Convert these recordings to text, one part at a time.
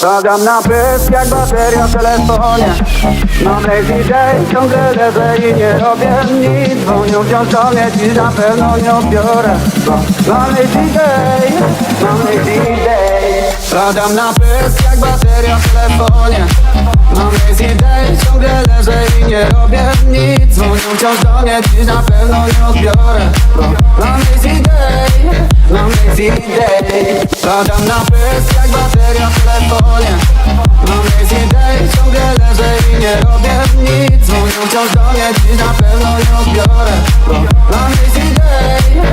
Padam na pysk jak bateria w telefonie Mam lazy day, ciągle leżę i nie robię nic Dzwonią wciąż do mnie, na pewno nie odbiorę. Mam lazy day, mam lazy day Padam na pysk jak bateria w telefonie Mam lazy day, ciągle leżę i nie robię nic Dzwonią wciąż do mnie, na pewno nie odbiorę Padam na pysk jak bateria w telefonie. Mam lazy day, ciągle leżę i nie robię nic. Dzwonią wciąż do mnie, dziś na pewno nie odbiorę Mam lazy day,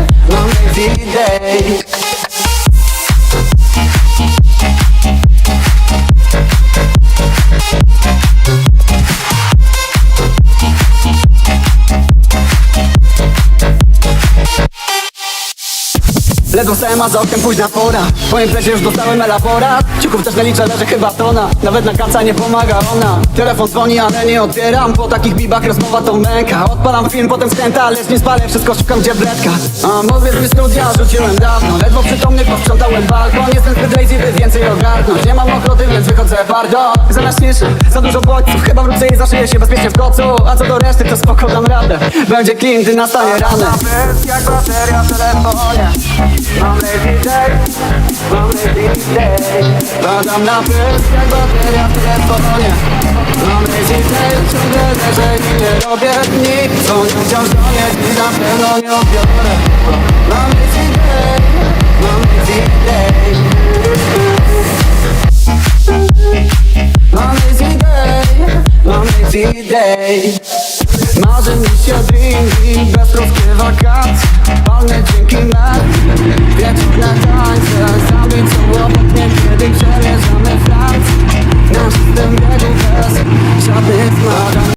Ledwo stałem, a za oknem późna pora. Po imprezie już dostałem elaborat Ciuków też nie liczę, leży chyba tona. Nawet na kaca nie pomaga ona. Telefon dzwoni, ale nie odbieram Po takich bibach rozmowa to męka. Odpalam film, potem skręta, lecz nie spalę. Wszystko szukam gdzie bredka A mówię mi studia, rzuciłem dawno. Ledwo przytomny, posprzątałem balkon. Jestem zbyt lazy, by więcej ogarnąć. Nie mam ochroty, więc wychodzę pardon Zamiast ciszy, za dużo bodźców Chyba wrócę i zaszyję się bezpiecznie w kocu. A co do reszty, to spoko dam radę. Będzie clean, gdy nastanie ranę jak bateria w telefonie. Mam lazy day, mam lazy day Padam na pysk jak bateria w telefonie. Mam lazy day, ciągle leżę i nie robię nic Dzwonią wciąż do mnie, dziś na pewno nie Mam lazy day, mam lazy day lazy day. Marzy mi się dream, beztroskie wakacje Palne dzięki me, wieczorne tańce